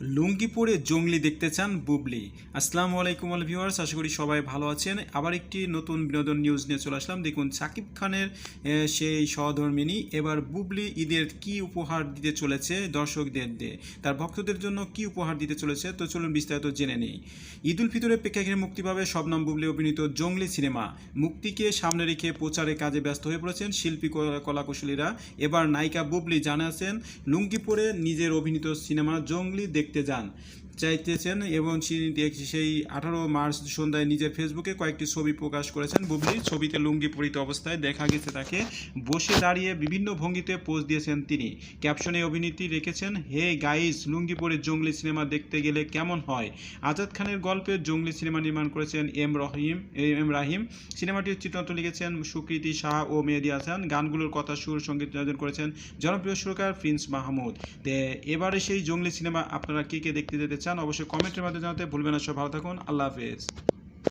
লুঙ্গি পরে জঙ্গলি দেখতে চান বুবলি। আসসালামু আলাইকুম আল ভিউয়ার্স, আশা করি সবাই ভালো আছেন। আবার একটি নতুন বিনোদন নিউজ নিয়ে চলে আসলাম। দেখুন, সাকিব খানের সেই সহধর্মিনী, এবার বুবলি ঈদের কি উপহার দিতে চলেছে দর্শকদের দিয়ে? তার ভক্তদের জন্য কি উপহার দিতে চলেছে? তো চলুন বিস্তারিত জেনে নেই। ঈদ উল ফিতরের প্রেক্ষাগৃহে মুক্তি পাবে শবনম বুবলি অভিনীত জঙ্গলি সিনেমা। মুক্তিকে সামনে রেখে প্রচারের কাজে ব্যস্ত হয়ে পড়েছেন শিল্পী কলা- কলাকুশলীরা। এবার নায়িকা বুবলি জানাচ্ছেন লুঙ্গি পরে নিজের অভিনীত সিনেমা জঙ্গলি দেখতে যান চাইতেছেন এবং সেই আঠারো মার্চ সন্ধ্যায় নিজের ফেসবুকে কয়েকটি ছবি প্রকাশ করেছেন। বুবলি ছবিতে লুঙ্গি পরিত অবস্থায় দেখা গেছে তাকে বসে দাঁড়িয়ে বিভিন্ন ভঙ্গিতে পোজ দিয়েছেন তিনি। ক্যাপশনে অভিনীতি রেখেছেন, হে গাইস লুঙ্গি পরে জঙ্গলি সিনেমা দেখতে গেলে কেমন হয়? আজাদ খানের গল্পে জঙ্গলি সিনেমা নির্মাণ করেছেন এম রহিম এম রাহিম। সিনেমাটির চিত্রনাট্য লিখেছেন সুকৃতি শাহ ও মেহেদি হাসান। গানগুলোর কথা সুর সংগীত নিয়োজন করেছেন জনপ্রিয় সুরকার প্রিন্স মাহমুদ। এবারে সেই জঙ্গলি সিনেমা আপনারা কে কে দেখতে যেতে চান অবশ্যই কমেন্টের মাধ্যমে জানাতে ভুলবেন না। সব ভালো থাকুন। আল্লাহ হাফেজ।